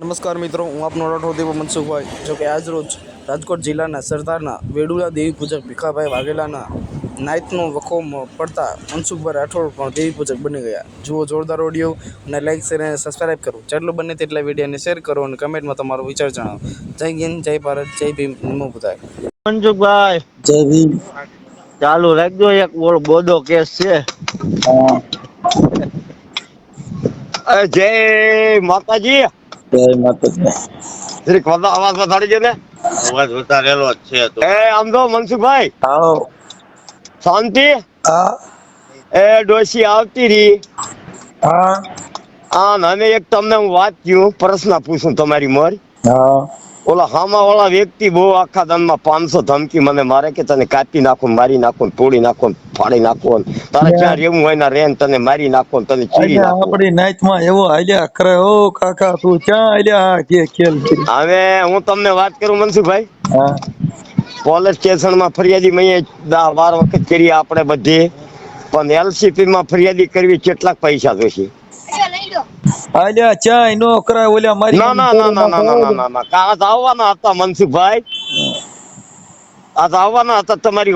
નમસ્કાર મિત્રો હું આપનો રાઠોડ દેવો મનસુખભાઈ જો કે આજરોજ રાજકોટ જિલ્લાના સરદારના વેડુલા દેવી પૂજક ભીખાભાઈ વાઘેલાના નાઇટનો વખો પડતા મનસુખભાઈ રાઠોડ પણ દેવી પૂજક બની ગયા. જુઓ જોરદાર ઓડિયો અને લાઇક શેર અને સબસ્ક્રાઈબ કરો. જેટલું બને તેટલા વિડીયોને શેર કરો અને કમેન્ટમાં તમારો વિચાર જણાવો. જય હિન્દ જય ભારત જય ભીમ નમો બુધાય. મનસુખભાઈ. જય ભીમ. ચાલુ રાખજો એક બોલ બોધો કેસ છે. અરે જય માતાજી. જય માતાજી. જરીક વધા અવાજ વધારી દે ને. અવાજ વધારેલો જ છે તો. એ આમ તો મનસુખભાઈ. આવો. શાંતિ? હા. એ ડોશી આવતી રહી. હા. આ અને એક તમને હું વાત કહું પ્રશ્ન પૂછું તમારી મોર. હા. ઓલા હામા વાળા વ્યક્તિ બહુ આખા દાનમાં પાંચસો ધમકી મને મારે કે તને કાપી નાખું મારી નાખું તોડી નાખું ફાડી નાખું તારે ક્યાં રહેવું હોય ના રેન તને મારી નાખું તને ચીરી નાખું. આપણી નાઈટમાં એવો હાલ્યા કરે. ઓ કાકા તું ક્યાં હાલ્યા? કે ખેલ હવે હું તમને વાત કરું મનસુખભાઈ? પોલીસ સ્ટેશનમાં ફરિયાદી મેં દા બાર વખત કરી આપણે બધી. પણ એલસીપી માં ફરિયાદી કરવી કેટલાક પૈસા જોશે. હાલ્યા ચાય નો કરાય ઓલ્યા મારી ના ના ના ના ના ના ના ના આજ આવવાના હતા મનસુખભાઈ આજ આવવાના હતા તમારી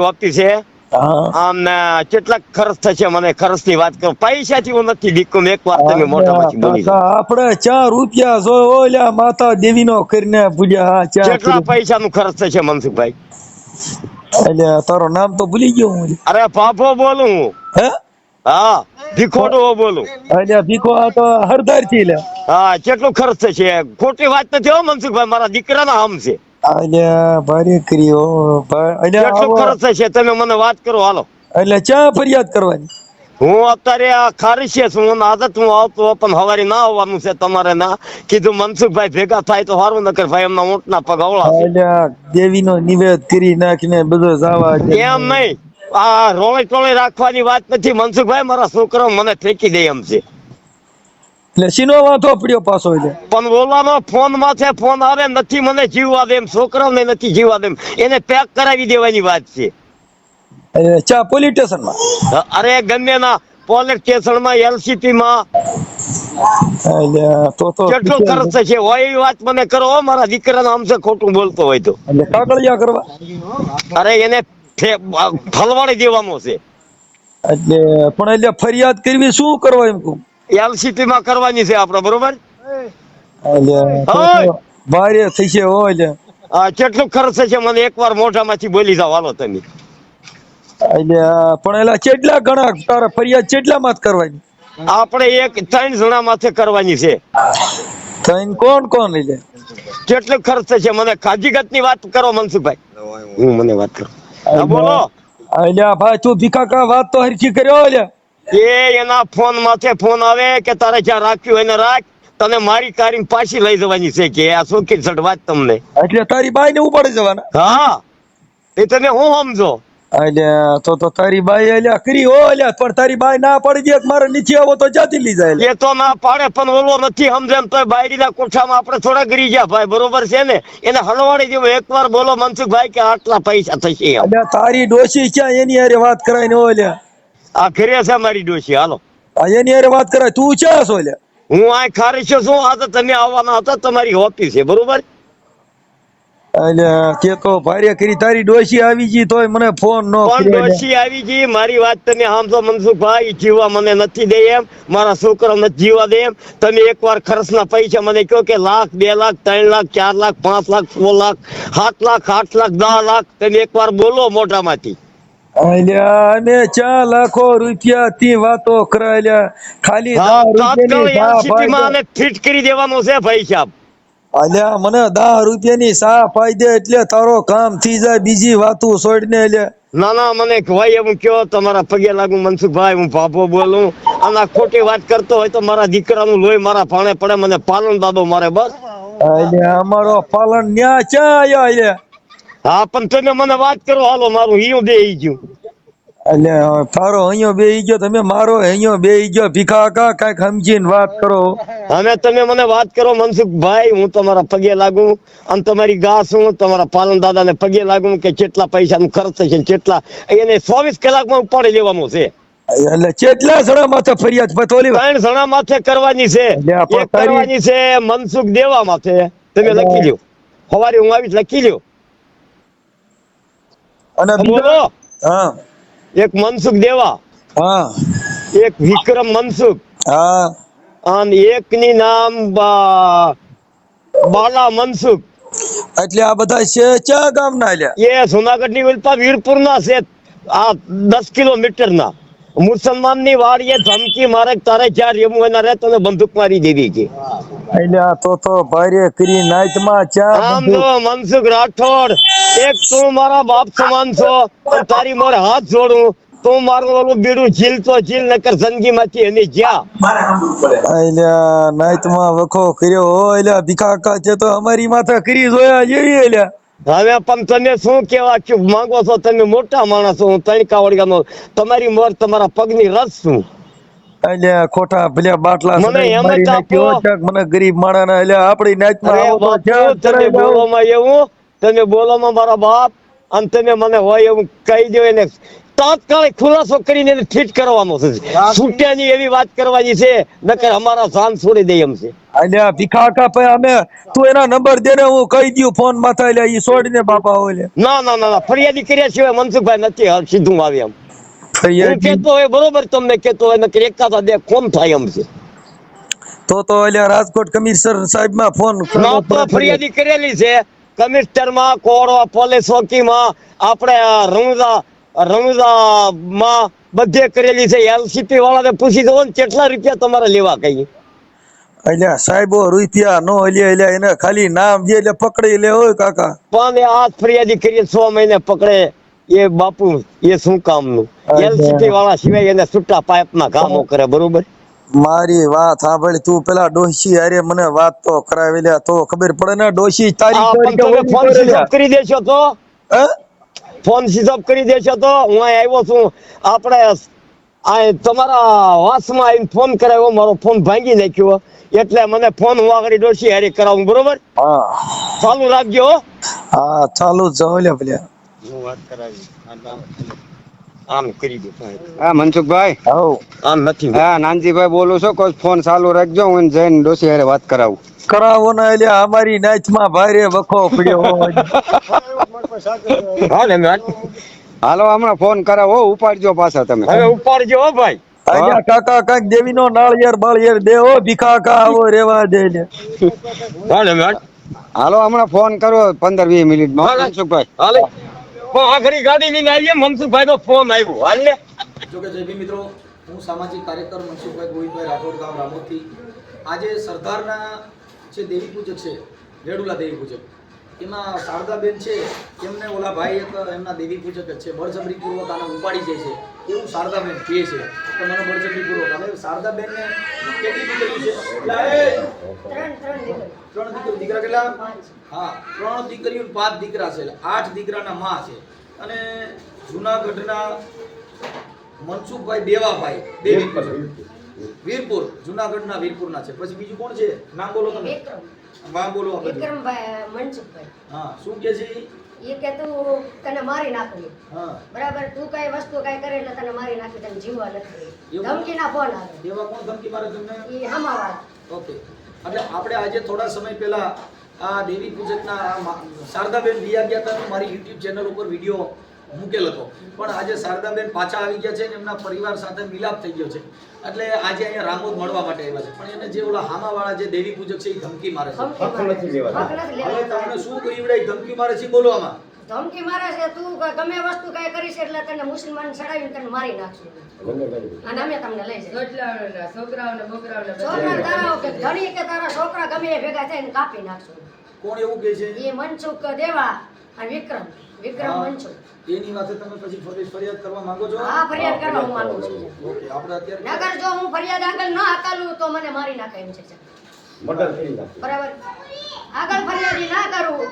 હા આમ ને ખર્ચ થશે મને ખર્ચની વાત કરો પૈસા થી હું નથી દીકું એક વાર તમે મોઢામાંથી બોલી જાઓ. આપણે ચાર રૂપિયા જો ઓલ્યા માતા દેવી નો કરીને પૂજ્યા કેટલા પૈસા નું ખર્ચ થશે મનસુખભાઈ એટલે તારો નામ તો ભૂલી ગયો હું અરે પાપો બોલું હું હે ભીખો ભીખોડો બોલું. એટલે ભીખો તો હરદારથી લે. હા કેટલો ખર્ચ થશે? ખોટી વાત નથી હો મનસુખભાઈ મારા દીકરાના હમ છે. એટલે ભારે કર્યો. કેટલું ખર્ચ થશે? તમે મને વાત કરો હાલો. એટલે ચા ફરિયાદ કરવાની. હું અત્યારે આ ખારીશે છું આદત હું આવતો પણ હવારી ના આવવાનું છે તમારે ના. કીધું મનસુખભાઈ ભેગા થાય તો સારું નકર ભાઈ એમના ઊંટના પગ અવળા દેવીનો નો નિવેદ કરી નાખીને બધો જવા એમ નહીં. આ રોળી ટોળે રાખવાની વાત નથી. મનસુખભાઈ મારા છોકરો મને ફેંકી દે એમ છે. એટલે સીનો વાંધો પડ્યો પાછો એટલે? પણ ઓલાનો ફોનમાં છે ફોન આવે નથી મને જીવવા દેમ છોકરાઓને નથી જીવવા દેમ એને પેક કરાવી દેવાની વાત છે. ચા પોલીસ સ્ટેશનમાં અરે ગમે ના પોલીસ સ્ટેશનમાં એલસીપી માં તો તો કેટલો ખર્ચ થશે હોય એવી વાત મને કરો મારા દીકરાનો આમ છે ખોટું બોલતો હોય તો. કાગળિયા કરવા? અરે એને ફલવાડી દેવાનો છે. એટલે પણ એટલે ફરિયાદ કરવી શું કરવા એમ કહું? એલસીપી માં કરવાની છે આપણે બરોબર? ભારે થઈ થશે હો એટલે. કેટલું ખર્ચ થશે મને એકવાર મોઢામાંથી બોલી જાવ હાલો તમે. એટલે પણ એટલે કેટલા ઘણા તારા ફરિયાદ કેટલા માં કરવાની? આપણે એક ત્રણ જણા માથે કરવાની છે. ત્રણ કોણ કોણ એટલે કેટલું ખર્ચ થશે મને? ખાજીગતની વાત કરો મનસુખભાઈ. હું મને વાત કરો. હા બોલો. એટલે ભાઈ તું ભીખા વાત તો હરખી કર્યો અલ્યા એ એના ફોન માથે ફોન આવે કે તારે જ્યાં રાખ્યું એને રાખ તને મારી કારી પાછી લઈ જવાની છે કે આ શું સડ વાત તમને. એટલે તારી બાઈ ને ઉપાડી જવાના? હા. એ તમે હું સમજો? એટલે તો તો તારી બાઈ અલ્યા કરી હો અલ્યા પણ તારી બાઈ ના પડી દે મારે નીચે આવો તો જાતી લઈ જાય એ તો ના પાડે પણ ઓલો નથી સમજે તો બાયડીના કોઠામાં આપણે થોડા ગરી ગયા ભાઈ બરોબર છે ને? એને હલવાડી દેવું. એકવાર બોલો મનસુખભાઈ કે આટલા પૈસા થશે અલ્યા તારી ડોશી ક્યાં એની હારે વાત કરાય ને ઓલ્યા આ ઘરે છે મારી ડોશી હાલો. આ એની હારે વાત કરાય. તું ક્યાં છો અલ્યા? હું આ ખારી છું આ તો તમે આવવાના હતા તમારી ઓફિસ છે બરોબર? તે તો ભારે કરી તારી ડોશી આવી ગઈ તોય મને ફોન નો પણ ડોશી આવી ગઈ? મારી વાત તમે સાંભળો મનસુખભાઈ જીવવા મને નથી દે એમ મારા છોકરા નથી જીવવા દે એમ. તમે એકવાર ખર્ચના પૈસા મને કહો કે લાખ બે લાખ ત્રણ લાખ ચાર લાખ પાંચ લાખ છ લાખ સાત લાખ આઠ લાખ દસ લાખ તમે એકવાર બોલો મોઢામાંથી. અમે લાખો રૂપિયા થી વાતો કરાયેલા ખાલી ફિટ કરી દેવાનો છે ભાઈ સાહેબ. અલ્યા મને દસ રૂપિયાની સા પાઈ દે એટલે તારો કામ થઈ જાય બીજી વાતો છોડીને એટલે ના ના મને ભાઈ એમ કયો તમારા પગે લાગુ મનસુખભાઈ હું ભાભો બોલું. અને ખોટી વાત કરતો હોય તો મારા દીકરાનું લોહી મારા પાણે પડે મને પાલન દાદો મારે બસ. એટલે અમારો પાલન ન્યા ચા આયો હા પણ તમે મને વાત કરો હાલો મારું હિયું દે ગયું. એટલે તારો અહીંયા બે ગયો તમે મારો અહીંયા બે ગયો. ભીખા કા કંઈક સમજીને વાત કરો. અને તમે મને વાત કરો મનસુખભાઈ હું તમારા પગે લાગુ અને તમારી ગા છું તમારા પાલન દાદાને પગે લાગુ કે કેટલા પૈસાનું ખર્ચ થશે કેટલા એને ચોવીસ કલાકમાં ઉપાડી લેવાનું છે. એટલે કેટલા જણા માથે ફરિયાદ પતોલી ત્રણ જણા માથે કરવાની છે. એક કરવાની છે મનસુખ દેવા માથે. તમે લખી લ્યો. સવારે હું આવીશ લખી લ્યો. અને બોલો. હા. એક મનસુખ દેવા. હા. એક વિક્રમ મનસુખ. હા. અને એક ની નામ બાલા મનસુખ. એટલે આ બધા છે ક્યાં ગામના લે એ જુનાગઢની ઉલ્પા વીરપુર ના છે. આ દસ કિલોમીટર ના મુસલમાનની વાડીએ ધમકી મારે તારે જ્યાં રહેવું એના રે તને બંદૂક મારી દેવી છે એટલે આ તો તો ભારે કરી નાઈટમાં ચા આમ જો મનસુખ રાઠોડ. એક તું મારા બાપ સમાન છો તારી મારે હાથ જોડું. તું મારું ઓલું બીડું જીલ તો જીલ નકર જિંદગી માંથી એની જ્યાં. નાઈટમાં વખો કર્યો હો એટલે ભીખાકા છે તો અમારી માથા કરી જોયા જેવી એટલે હવે પણ તમે શું કેવા કે માંગો છો તમે મોટા માણસ હું તણકા વળગાનો. તમારી મોર તમારા પગની રસ શું? એટલે ખોટા ભલે બાટલા મને એમ જ મને ગરીબ માણસ એટલે આપણી અરે આવો તો તમે જાઓ? એવું તમે બોલોમાં મારા બાપ અને તમે મને હોય એવું કહી દો એને. તાત્કાલિક ખુલાસો કરીને એને ઠીક કરવાનો છે. છૂટ્યાની એવી વાત કરવાની છે નકર અમારા જાન છોડી દે એમ છે. અલ્યા આ ભીખા કા ભાઈ અમે તું એના નંબર દે ને હું કહી દઉં ફોન માથા એટલે ઈ છોડીને બાપા હોય ના ના ના ફરિયાદી કર્યા સિવાય મનસુખભાઈ નથી હાલ સીધું આવે એમ. હું ફરિયાદી? કેતો હોય બરોબર તમને કેતો હોય નકર એકાદા બે કોમ થાય એમ છે. તો તો એટલે રાજકોટ કમિશનર સાહેબમાં ફોન ફરિયાદી કરેલી છે. કમિશનરમાં કોરવા પોલીસ ચોકીમાં આપણે રણુજા રણુજા બધે કરેલી છે. એલસીપી વાળાને પૂછી દો ને કેટલા રૂપિયા તમારે લેવા કઈ એટલે સાહેબો રૂપિયા નો એટલે એટલે એને ખાલી નામ જે એટલે પકડી લે હોય કાકા. પણ આ ફરિયાદી કરીએ છ મહિને પકડે. એ બાપુ એ શું કામનું. એલસીપી વાળા સિવાય એને છૂટા પાઇપના કામો કરે બરોબર? મારી વાત સાંભળી તું પેલા ડોશી અરે મને વાત તો કરાવી લે તો ખબર પડે ને ડોશી તારી ફોન સ્વિચ કરી દેશો તો. ફોન સ્વિચ કરી દેશો તો. હું આવ્યો છું. આપણે આ તમારા વાસમાં આવીને ફોન કરાવ્યો મારો ફોન ભાંગી નાખ્યો. એટલે મને ફોન હું આગળ ડોશી હારી કરાવું બરોબર? હા. ચાલુ રાખજો હા. ચાલુ જ ભલે. હું વાત કરાવી. આમ કરી દે હા મનસુખભાઈ? હો આમ નથી હા નાનજીભાઈ બોલું છું કોઈ ફોન ચાલુ રાખજો હું જઈને ડોસી હારે વાત કરાવું. કરાવો ને એટલે અમારી નાચમાં ભારે વખો પડ્યો હા ને મેં હાલો હમણાં ફોન કરાવો હો, ઉપાડજો પાછા તમે. હવે ઉપાડજો હો ભાઈ. અહીંયા કાકા કાંઈક દેવીનો નાળિયેર બાળિયેર દે હો ભીખા આવો રેવા દે ને. ને હાલો હમણાં ફોન કરો પંદર વીસ મિનિટમાં મનસુખભાઈ. હાલે. આખરી ગાડી લઈને આવીએ, મનસુખભાઈ નો ફોન આવ્યો હાલ ને જોકે જયભી મિત્રો, હું સામાજિક કાર્યકર મનસુખભાઈ ગોવિંદભાઈ રાઠોડ ગામ રામોદથી. આજે સરદારના જે દેવી પૂજક છે રેડુલા દેવી પૂજક, એમાં શારદાબેન છે, એમને ઓલા ભાઈ એક એમના દેવી પૂજક જ છે. બળજબરીપૂર્વક આને ઉપાડી જાય છે. એવું શારદાબેન કહે છે તો મને બળજબરીપૂર્વક હવે શારદાબેનને કેટલી દીકરી છે? ત્રણ દીકરી. દીકરા કેટલા? હા ત્રણ દીકરીઓ પાંચ દીકરા છે. એટલે આઠ દીકરાના માં છે. અને જુનાગઢના મનસુખભાઈ દેવાભાઈ દેવી વીરપુર. જુનાગઢના વીરપુરના છે. પછી બીજું કોણ છે? નામ બોલો તમે. વિક્રમ. નામ બોલો વિક્રમભાઈ મનસુખભાઈ. હા શું કે છે? એ કે તું તને મારી નાખું હા. બરાબર? તું કઈ વસ્તુ કઈ કરે એટલે તને મારી નાખી તને જીવવા નથી ધમકી ના ફોન આવે. એવા કોણ ધમકી મારે તમને? એ હમાવાળા. ઓકે. એટલે આપણે આજે થોડા સમય પહેલા આ દેવી પૂજકના શારદાબેન વિયા ગયા હતા મારી યુટ્યુબ ચેનલ ઉપર વીડિયો મૂકેલ હતો. પણ આજે શારદાબેન પાછા આવી ગયા છે એમના પરિવાર સાથે મિલાપ થઈ ગયો છે. એટલે આજે અહીંયા રામોદ મળવા માટે આવ્યા છે. પણ એને જે ઓલા હામાવાળા જે દેવી પૂજક છે એ ધમકી મારે છે. હવે તમને શું કર્યું ધમકી મારે છે? બોલવામાં ધમકી મારે છે? તું ગમે વસ્તુ કઈ કરીશ એટલે તને મુસલમાન ચડાવીને તને મારી નાખશું. અને અમે તમને લઈ જઈએ છોકરાઓને છોકરાઓને બોકરાઓને છોકરા તારા કે ધણી કે તારા છોકરા ગમે એ ભેગા થઈને કાપી નાખશું. કોણ એવું કહે છે? એ મનસુખ દેવા અને વિક્રમ. વિક્રમ હા. એની વાતે તમે પછી ફરી ફરિયાદ કરવા માંગો છો? હા ફરિયાદ કરવા હું માંગુ છું. ઓકે આપણે અત્યારે નગર જો હું ફરિયાદ આગળ ન હકાલું તો મને મારી નાખે એમ છે બરાબર? આગળ ફરિયાદી ના કરું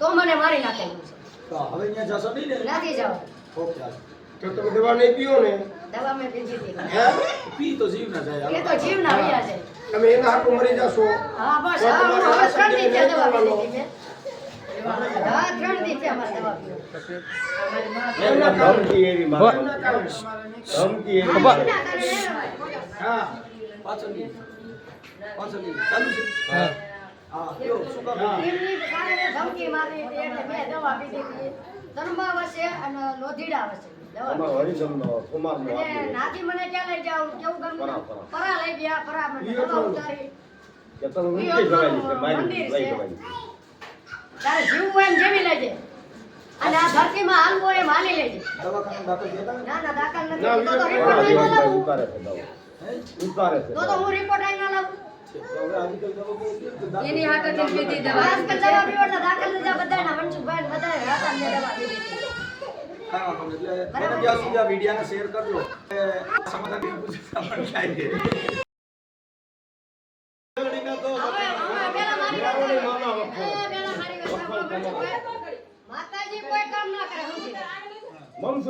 તો મને મારી નાખે એમ છે. તો હવે અહીંયા જશો નહીં ને? નથી જવા. ઓકે તો તમે દવા નહીં પીઓ ને? દવા મેં પીધી હતી. પી તો જીવ ના જાય એ તો જીવ ના વૈયા છે. તમે એના હાટું મરી જશો. હા બસ હા હવે કરી દીધી દવા લીધી મેં ત્રણ દવા પીધી હતી નાથી મને ક્યાં લઈ જાવ કેવું ગમ પરા, લઈ ગયા પરા મંદિર છે. તારે જીવવું હોય ને જીવી લેજે અને આ ધરતીમાં હાલવું હોય એમ હાલી લેજે. ના? ના દાખલ નથી. તો તો રિપોર્ટ આઈ ના લાવું છે દવા. ઉતારે છે તો તો હું રિપોર્ટ આઈ ના લાવું એની હાથેથી જ લીધી દવા. આજકાલ દવા પીવડતા દાખલ લીધા બધાના મનસુખભાઈ ને બધાએ હતા ને દવા પીધી આ વિડીયોને શેર કરજો. સમાધાન કરી પૂછે સામાન થાય છે હવે હવે પેલા મારી વાત સાંભળો. એ પેલા મારી વાત સાંભળો મનસુખભાઈ. માતાજી કોઈ કામ ના કરે સમજી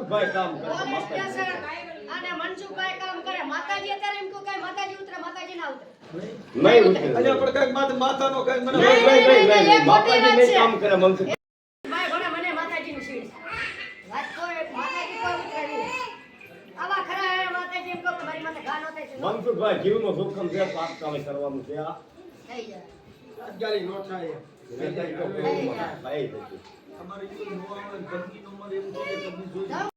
મનસુખભાઈ કામ કરે અને મનસુખભાઈ કામ કરે. માતાજી અત્યારે એમ કહું કે માતાજી ઉતરે માતાજી ના ઉતરે. નહીં ઉતરે. અલ્યા પણ કંઈક માથે- માથાનો કંઈક મને નહીં, નહીં, નહીં, માતાજી નહીં કામ કરે મનસુખ. ભાઈ ભણે મને માતાજી નું શીડ વાત તો એ માતાજી કો ઉતરે આવા ખરા હે માતાજી એમ કહો કે મારી માથે ઘા ન થાય છે. મનસુખભાઈ જીવનો જોખમ છે પાપ કામ કરવાનું છે આ. થઈ જાય અગિયારી નો થાય. ભાઈ. અમારે નો આવે, ગંદકી નો એવું કે ગંદકી જોઈ